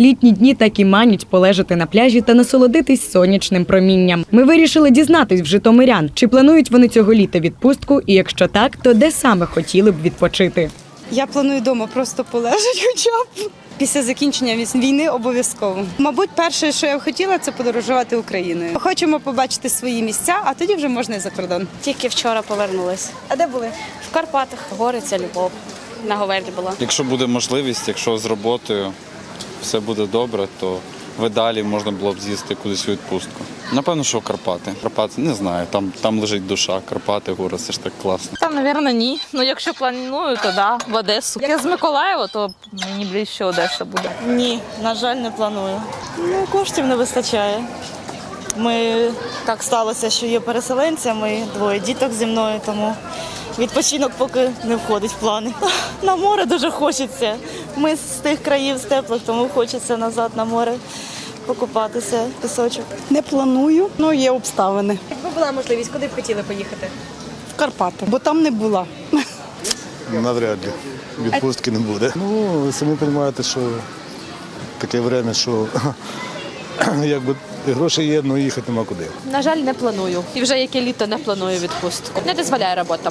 Літні дні так і манять полежати на пляжі та насолодитись сонячним промінням. Ми вирішили дізнатись в житомирян, чи планують вони цього літа відпустку, і якщо так, то де саме хотіли б відпочити. Я планую вдома просто полежати хоча б. Після закінчення війни обов'язково. Мабуть, перше, що я хотіла, це подорожувати Україною. Хочемо побачити свої місця, а тоді вже можна і за кордон. Тільки вчора повернулись. А де були? В Карпатах гори це любов. На Говерлі була. Якщо буде можливість, якщо з роботою все буде добре, то в далі можна було б з'їсти кудись у відпустку. Напевно, що Карпати. Карпати не знаю. Там, там лежить душа. Карпати, гори, це ж так класно. Там, мабуть, ні. Ну, якщо планую, то да, в Одесу. Я з Миколаєва, то мені ближче Одеса буде. Ні, на жаль, не планую. Ну, коштів не вистачає. Ми так сталося, що є переселенцями, двоє діток зі мною, тому відпочинок поки не входить в плани. На море дуже хочеться. Ми з тих країв з теплих, тому хочеться назад на море покупатися, пісочок. Не планую, ну є обставини. Якби була можливість, куди б хотіли поїхати? В Карпати, бо там не була. Навряд ли. Відпустки не буде. Ну, ви самі розумієте, що таке время, що якби гроші є, але їхати нема куди. На жаль, не планую. І вже яке літо не планую відпустку. Не дозволяє робота.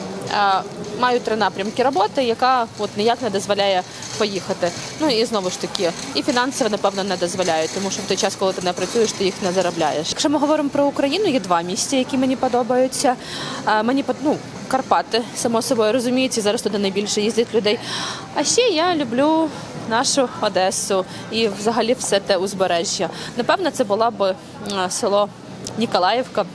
Маю три напрямки роботи, яка от ніяк не дозволяє поїхати. Ну і знову ж таки, і фінансово, напевно, не дозволяють, тому що в той час, коли ти не працюєш, ти їх не заробляєш. Якщо ми говоримо про Україну, є два місця, які мені подобаються. Мені ну, Карпати, само собою розуміється, зараз туди найбільше їздять людей. А ще я люблю нашу Одесу і взагалі все те узбережжя. Напевно, це була б село Ніколаївка.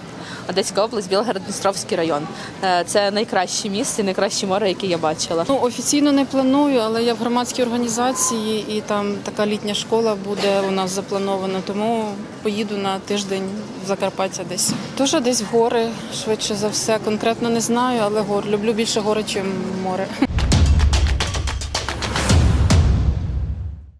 Одеська область, Білгород-Дністровський район. Е, Це найкраще місце, найкраще море, яке я бачила. Ну, офіційно не планую, але я в громадській організації і там така літня школа буде у нас запланована, тому поїду на тиждень в Закарпаття десь. Тоже десь в гори, швидше за все. Конкретно не знаю, але гор. Люблю більше гори, ніж море.